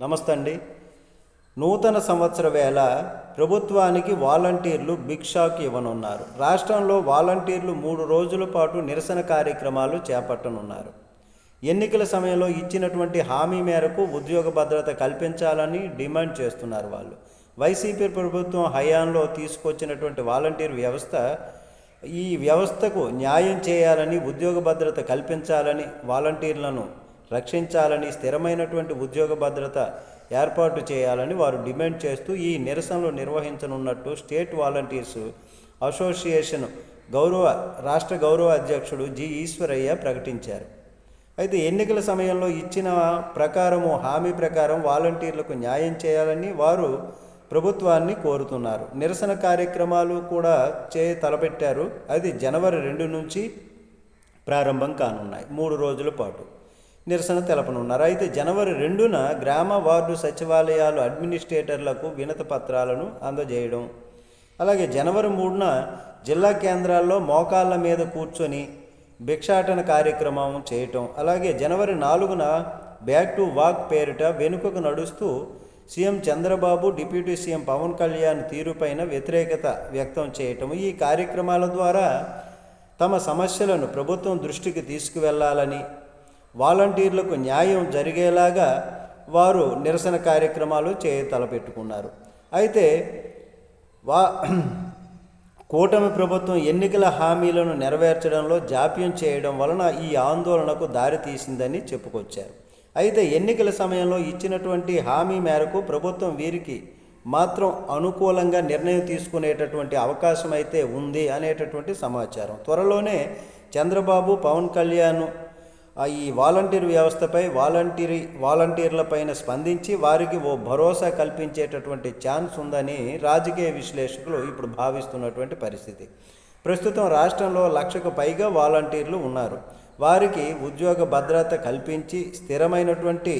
నమస్తే అండి. నూతన సంవత్సర వేళ ప్రభుత్వానికి వాలంటీర్లు బిగ్ షాక్ ఇవ్వనున్నారు. రాష్ట్రంలో వాలంటీర్లు మూడు రోజుల పాటు నిరసన కార్యక్రమాలు చేపట్టనున్నారు. ఎన్నికల సమయంలో ఇచ్చినటువంటి హామీ మేరకు ఉద్యోగ భద్రత కల్పించాలని డిమాండ్ చేస్తున్నారు వాళ్ళు. వైసీపీ ప్రభుత్వం హయాంలో తీసుకొచ్చినటువంటి వాలంటీర్ వ్యవస్థ ఈ వ్యవస్థకు న్యాయం చేయాలని ఉద్యోగ భద్రత కల్పించాలని వాలంటీర్లను రక్షించాలని స్థిరమైనటువంటి ఉద్యోగ భద్రత ఏర్పాటు చేయాలని వారు డిమాండ్ చేస్తూ ఈ నిరసనలు నిర్వహించనున్నట్టు స్టేట్ వాలంటీర్స్ అసోసియేషన్ గౌరవ రాష్ట్ర గౌరవ అధ్యక్షుడు జి ఈశ్వరయ్య ప్రకటించారు. అయితే ఎన్నికల సమయంలో ఇచ్చిన ప్రకారము హామీ ప్రకారం వాలంటీర్లకు న్యాయం చేయాలని వారు ప్రభుత్వాన్ని కోరుతున్నారు. నిరసన కార్యక్రమాలు కూడా చే తలపెట్టారు. అది జనవరి రెండు నుంచి ప్రారంభం కానున్నాయి. మూడు రోజుల పాటు. నిరసన తెలపనున్నారు. అయితే జనవరి రెండున గ్రామ వార్డు సచివాలయాలు అడ్మినిస్ట్రేటర్లకు వినత పత్రాలను అందజేయడం. అలాగే జనవరి మూడున జిల్లా కేంద్రాల్లో మోకాళ్ళ మీద కూర్చొని భిక్షాటన కార్యక్రమం చేయటం. అలాగే జనవరి నాలుగున బ్యాక్ టు వాక్ పేరిట వెనుకకు నడుస్తూ CM Chandrababu deputy CM Pawan Kalyan తీరుపైన వ్యతిరేకత వ్యక్తం చేయటం. ఈ కార్యక్రమాల ద్వారా తమ సమస్యలను ప్రభుత్వం దృష్టికి తీసుకువెళ్ళాలని వాలంటీర్లకు న్యాయం జరిగేలాగా వారు నిరసన కార్యక్రమాలు చే తలపెట్టుకున్నారు. అయితే వా కూటమి ప్రభుత్వం ఎన్నికల హామీలను నెరవేర్చడంలో జాప్యం చేయడం వలన ఈ ఆందోళనకు దారితీసిందని చెప్పుకొచ్చారు. అయితే ఎన్నికల సమయంలో ఇచ్చినటువంటి హామీ మేరకు ప్రభుత్వం వీరికి మాత్రం అనుకూలంగా నిర్ణయం తీసుకునేటటువంటి అవకాశం అయితే ఉంది అనేటటువంటి సమాచారం. త్వరలోనే చంద్రబాబు పవన్ కళ్యాణ్ ఈ వాలంటీర్ వ్యవస్థపై వాలంటీరీ వాలంటీర్లపైన స్పందించి వారికి ఓ భరోసా కల్పించేటటువంటి ఛాన్స్ ఉందని రాజకీయ విశ్లేషకులు ఇప్పుడు భావిస్తున్నటువంటి పరిస్థితి. ప్రస్తుతం రాష్ట్రంలో లక్షకు పైగా వాలంటీర్లు ఉన్నారు. వారికి ఉద్యోగ భద్రత కల్పించి స్థిరమైనటువంటి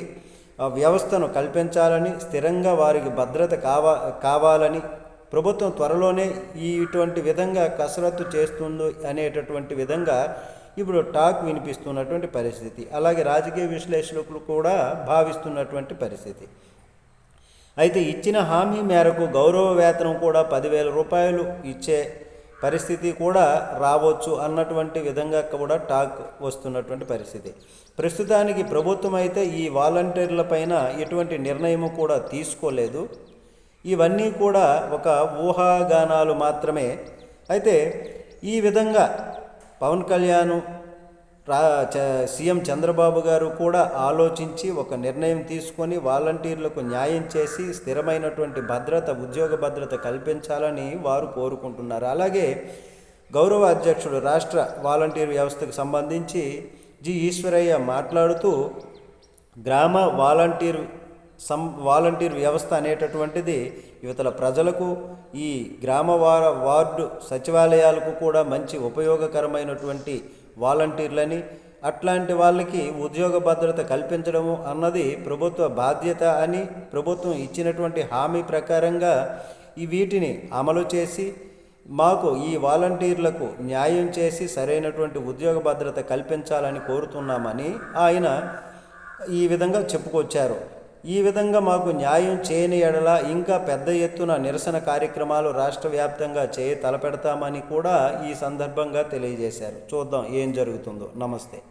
వ్యవస్థను కల్పించాలని స్థిరంగా వారికి భద్రత కావా కావాలని ప్రభుత్వం త్వరలోనే ఈ ఇటువంటి విధంగా కసరత్తు చేస్తుంది అనేటటువంటి విధంగా ఇప్పుడు టాక్ వినిపిస్తున్నటువంటి పరిస్థితి అలాగే రాజకీయ విశ్లేషకులు కూడా భావిస్తున్నటువంటి పరిస్థితి. అయితే ఇచ్చిన హామీ మేరకు గౌరవ వేతనం కూడా పదివేల రూపాయలు ఇచ్చే పరిస్థితి కూడా రావచ్చు అన్నటువంటి విధంగా కూడా టాక్ వస్తున్నటువంటి పరిస్థితి. ప్రస్తుతానికి ప్రభుత్వం అయితే ఈ వాలంటీర్ల పైన ఎటువంటి నిర్ణయం కూడా తీసుకోలేదు. ఇవన్నీ కూడా ఒక ఊహాగానాలు మాత్రమే. అయితే ఈ విధంగా పవన్ కళ్యాణ్ రా చ సీఎం చంద్రబాబు గారు కూడా ఆలోచించి ఒక నిర్ణయం తీసుకొని వాలంటీర్లకు న్యాయం చేసి స్థిరమైనటువంటి భద్రత ఉద్యోగ భద్రత కల్పించాలని వారు కోరుకుంటున్నారు. అలాగే గౌరవ అధ్యక్షుడు రాష్ట్ర వాలంటీర్ వ్యవస్థకు సంబంధించి జి. ఈశ్వరయ్య మాట్లాడుతూ గ్రామ వాలంటీర్ సం వాలంటీర్ వ్యవస్థ అనేటటువంటిది యువతల ప్రజలకు ఈ గ్రామ వార వార్డు సచివాలయాలకు కూడా మంచి ఉపయోగకరమైనటువంటి వాలంటీర్లని అట్లాంటి వాళ్ళకి ఉద్యోగ భద్రత కల్పించడము అన్నది ప్రభుత్వ బాధ్యత అని ప్రభుత్వం ఇచ్చినటువంటి హామీ ప్రకారంగా ఈ వీటిని అమలు చేసి మాకు ఈ వాలంటీర్లకు న్యాయం చేసి సరైనటువంటి ఉద్యోగ భద్రత కల్పించాలని కోరుతున్నామని ఆయన ఈ విధంగా చెప్పుకొచ్చారు. ఈ విధంగా మాకు న్యాయం చేయని ఎడల ఇంకా పెద్ద ఎత్తున నిరసన కార్యక్రమాలు రాష్ట్ర వ్యాప్తంగా చేయ తలపెడతామని కూడా ఈ సందర్భంగా తెలియజేశారు. చూద్దాం ఏం జరుగుతుందో. నమస్తే.